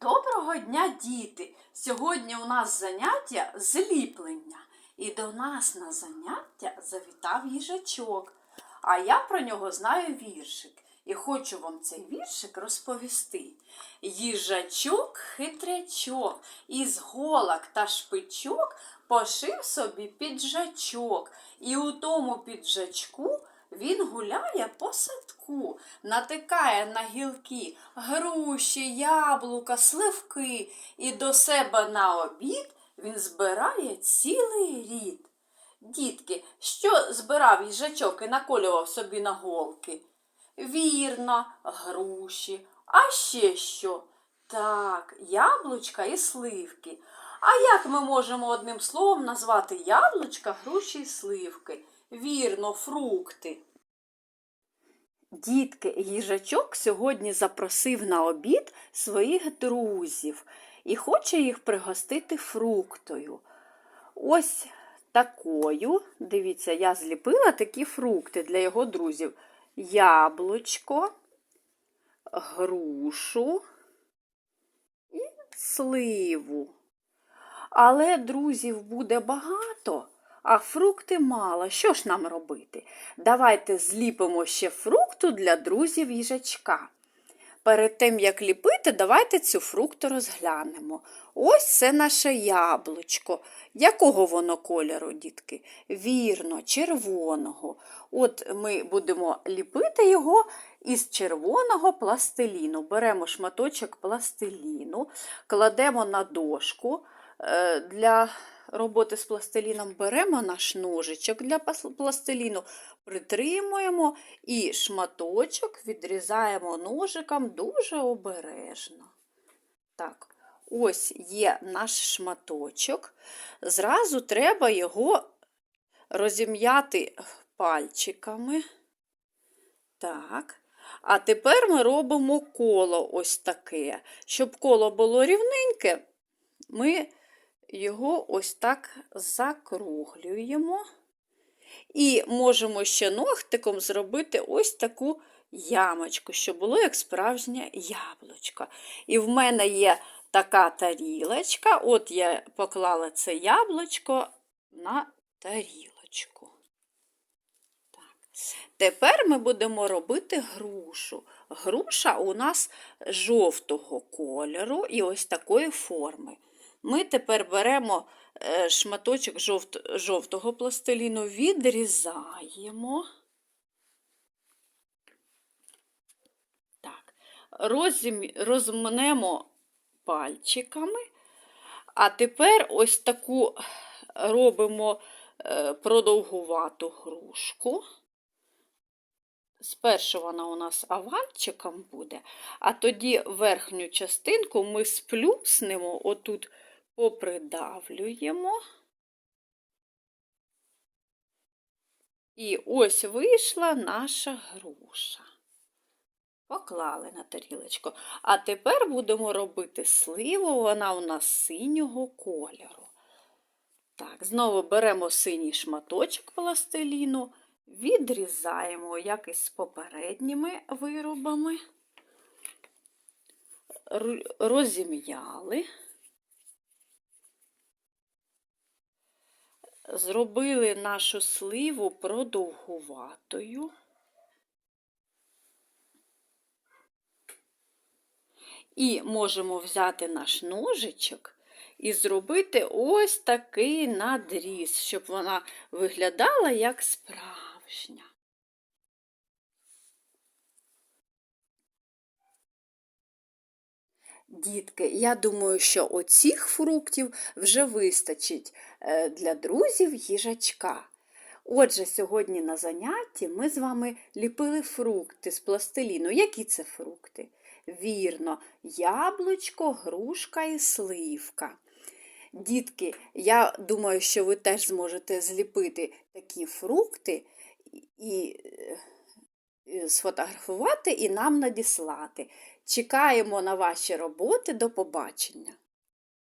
Доброго дня, діти! Сьогодні у нас заняття зліплення. І до нас на заняття завітав їжачок. А я про нього знаю віршик. І хочу вам цей віршик розповісти. Їжачок хитрячок, із голок та шпичок пошив собі піджачок. І у тому піджачку він гуляє по садку, натикає на гілки груші, яблука, сливки, і до себе на обід він збирає цілий рід. Дітки, що збирав їжачок і наколював собі на голки? Вірно, груші. А ще що? Так, яблучка і сливки. А як ми можемо одним словом назвати яблучка, груші і сливки? Вірно, фрукти. Дітки, їжачок сьогодні запросив на обід своїх друзів і хоче їх пригостити фруктою. Ось такою, дивіться, я зліпила такі фрукти для його друзів: яблучко, грушу і сливу. Але друзів буде багато, а фрукти мало. Що ж нам робити? Давайте зліпимо ще фрукту для друзів їжачка. Перед тим, як ліпити, давайте цю фрукту розглянемо. Ось це наше яблучко. Якого воно кольору, дітки? Вірно, червоного. От ми будемо ліпити його із червоного пластиліну. Беремо шматочок пластиліну, кладемо на дошку. Е, Для роботи з пластиліном беремо наш ножичок для пластиліну, притримуємо і шматочок відрізаємо ножиком дуже обережно. Так, ось є наш шматочок. Зразу треба його розім'яти пальчиками. Так. А тепер ми робимо коло ось таке. Щоб коло було рівненьке, ми його ось так закруглюємо. І можемо ще ногтиком зробити ось таку ямочку, щоб було як справжнє яблучко. І в мене є така тарілочка. От я поклала це яблучко на тарілочку. Так. Тепер ми будемо робити грушу. Груша у нас жовтого кольору і ось такої форми. Ми тепер беремо е, шматочок жовт, жовтого пластиліну, відрізаємо. Так, розім, розмнемо пальчиками. А тепер ось таку робимо е, продовгувату грушку. Спершу вона у нас овальчиком буде, а тоді верхню частинку ми сплюснемо, отут попридавлюємо. І ось вийшла наша груша. Поклали на тарілочку. А тепер будемо робити сливу, вона у нас синього кольору. Так, знову беремо синій шматочок пластиліну, відрізаємо, як і з попередніми виробами, розім'яли. Зробили нашу сливу продовгуватою. І можемо взяти наш ножичок і зробити ось такий надріз, щоб вона виглядала як справжня. Дітки, я думаю, що оцих фруктів вже вистачить е, для друзів їжачка. Отже, сьогодні на занятті ми з вами ліпили фрукти з пластиліну. Які це фрукти? Вірно, яблучко, грушка і сливка. Дітки, я думаю, що ви теж зможете зліпити такі фрукти і е, сфотографувати і нам надіслати. Чекаємо на ваші роботи. До побачення!